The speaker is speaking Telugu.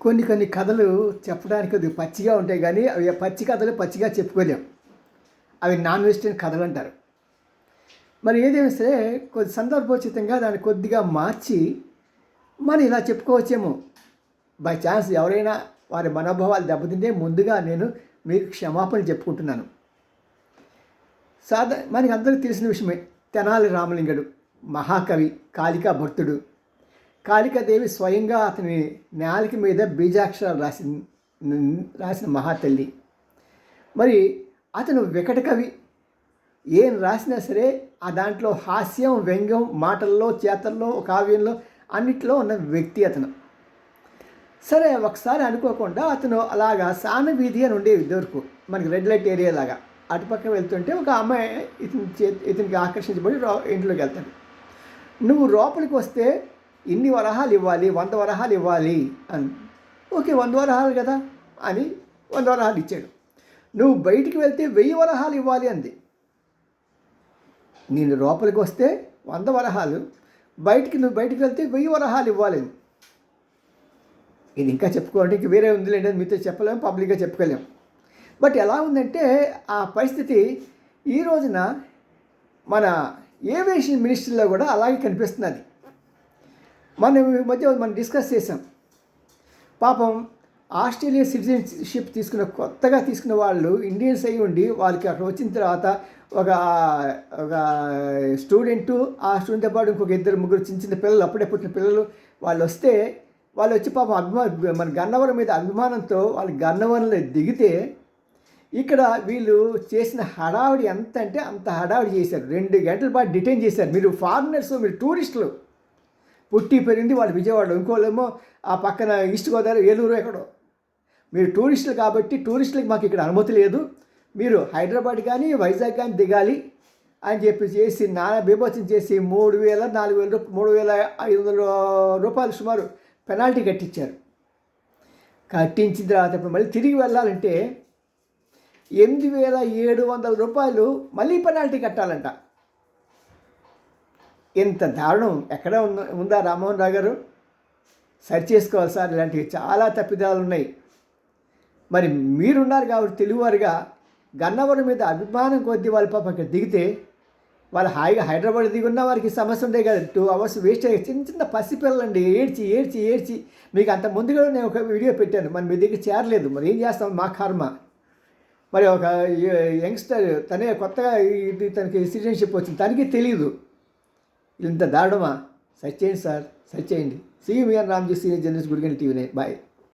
కొన్ని కొన్ని కథలు చెప్పడానికి అది పచ్చిగా ఉంటాయి కానీ అవి పచ్చి కథలు పచ్చిగా చెప్పుకోలేం. అవి నాన్ వెజిటేరియన్ కథలు అంటారు. మరి ఏదైనా సరే కొద్ది సందర్భోచితంగా దాన్ని కొద్దిగా మార్చి మనం ఇలా చెప్పుకోవచ్చేమో. బై ఛాన్స్ ఎవరైనా వారి మనోభావాలు దెబ్బతింటే ముందుగా నేను మీకు క్షమాపణ చెప్పుకుంటున్నాను. సాధ మనకి అందరికీ తెలిసిన విషయమే తెనాలి రామలింగడు మహాకవి కాళికా భక్తుడు కాళికాదేవి స్వయంగా అతని నేలకి మీద బీజాక్షరాలు రాసిన రాసిన మహాతల్లి. మరి అతను వికట కవి. ఏం రాసినా సరే ఆ దాంట్లో హాస్యం వ్యంగ్యం మాటల్లో చేతల్లో కావ్యంలో అన్నిట్లో ఉన్న వ్యక్తి అతను. సరే ఒకసారి అనుకోకుండా అతను అలాగా సాన వీధి అని ఉండేవి ఇదివరకు మనకి రెడ్ లైట్ ఏరియా లాగా. అటుపక్క వెళ్తుంటే ఒక అమ్మాయి ఇతని చే ఇతనికి ఆకర్షించబడి ఇంట్లోకి వెళ్తాడు. నువ్వు లోపలికి వస్తే ఇన్ని వరహాలు ఇవ్వాలి వంద వరహాలు ఇవ్వాలి అని ఓకే వంద వరహాలు కదా అని వంద వరహాలు ఇచ్చాడు. నువ్వు బయటికి వెళ్తే వెయ్యి వరహాలు ఇవ్వాలి అంది. నేను లోపలికి వస్తే వంద వరహాలు బయటికి నువ్వు బయటికి వెళ్తే వెయ్యి వరహాలు ఇవ్వాలి. ఇది ఇంకా చెప్పుకోవడానికి వేరే ఉందిలేండి అది మీతో చెప్పలేము పబ్లిక్గా చెప్పుకోలేము బట్ ఎలా ఉందంటే ఆ పరిస్థితి ఈ రోజున మన ఏవియేషన్ మినిస్ట్రీలో కూడా అలాగే కనిపిస్తున్నది. మనం ఈ మధ్య మనం డిస్కస్ చేసాం పాపం ఆస్ట్రేలియా సిటిజన్షిప్ తీసుకున్న కొత్తగా తీసుకున్న వాళ్ళు ఇండియన్స్ అయి ఉండి వాళ్ళకి అక్కడ వచ్చిన తర్వాత ఒక ఒక స్టూడెంట్ ఆ స్టూడెంట్తో పాటు ఇంకొక ఇద్దరు ముగ్గురు చిన్న చిన్న పిల్లలు అప్పుడే పుట్టిన పిల్లలు వాళ్ళు వస్తే వాళ్ళు వచ్చి పాపం అభిమా మన గన్నవరం మీద అభిమానంతో వాళ్ళు గన్నవరంలో దిగితే ఇక్కడ వీళ్ళు చేసిన హడావిడి ఎంత అంటే అంత హడావిడి చేశారు. రెండు గంటల పాటు డిటైన్ చేశారు. మీరు ఫారినర్స్ మీరు టూరిస్టులు. పుట్టి పెరిగింది వాళ్ళు విజయవాడలో ఇంకోళ్ళేమో ఆ పక్కన ఈస్ట్ గోదావరి ఏలూరు ఎక్కడో. మీరు టూరిస్టులు కాబట్టి టూరిస్టులకు మాకు ఇక్కడ అనుమతి లేదు. మీరు హైదరాబాద్ కానీ వైజాగ్ కానీ దిగాలి అని చెప్పి చేసి నానా బీభత్సం చేసి మూడు వేల నాలుగు వేల మూడు వేల ఐదు వందల రూపాయలు సుమారు పెనాల్టీ కట్టించారు. కట్టించిన తర్వాత ఇప్పుడు మళ్ళీ తిరిగి వెళ్ళాలంటే ఎనిమిది వేల ఏడు వందల రూపాయలు మళ్ళీ పెనాల్టీ కట్టాలంట. ఇంత దారుణం ఎక్కడ ఉందా రామ్మోహన్ రావు గారు? సరి చేసుకోవాలి సార్ ఇలాంటివి చాలా తప్పిదాలు ఉన్నాయి. మరి మీరున్నారు కాబట్టి తెలుగువారుగా గన్నవరం మీద అభిమానం కొద్దీ వాళ్ళ పాప దిగితే వాళ్ళు హాయిగా హైదరాబాద్ దిగి ఉన్న వారికి సమస్య ఉండే కదా టూ అవర్స్ వేస్ట్ అయ్యి చిన్న చిన్న పసిపిల్లలండి ఏడ్చి ఏడ్చి ఏడ్చి. మీకు అంత ముందుగా నేను ఒక వీడియో పెట్టాను మరి మీ దగ్గర చేరలేదు మరి ఏం చేస్తాం మా కర్మ? మరి ఒక యంగ్స్టర్ తనే కొత్తగా ఇది తనకి సిటిజన్షిప్ వచ్చింది తనకి తెలియదు ఇంత దారుణమా? సచ్ చేయండి సార్ సచ్ చేయండి సీ మీ Ramji senior journalist Gudigandi TV bye.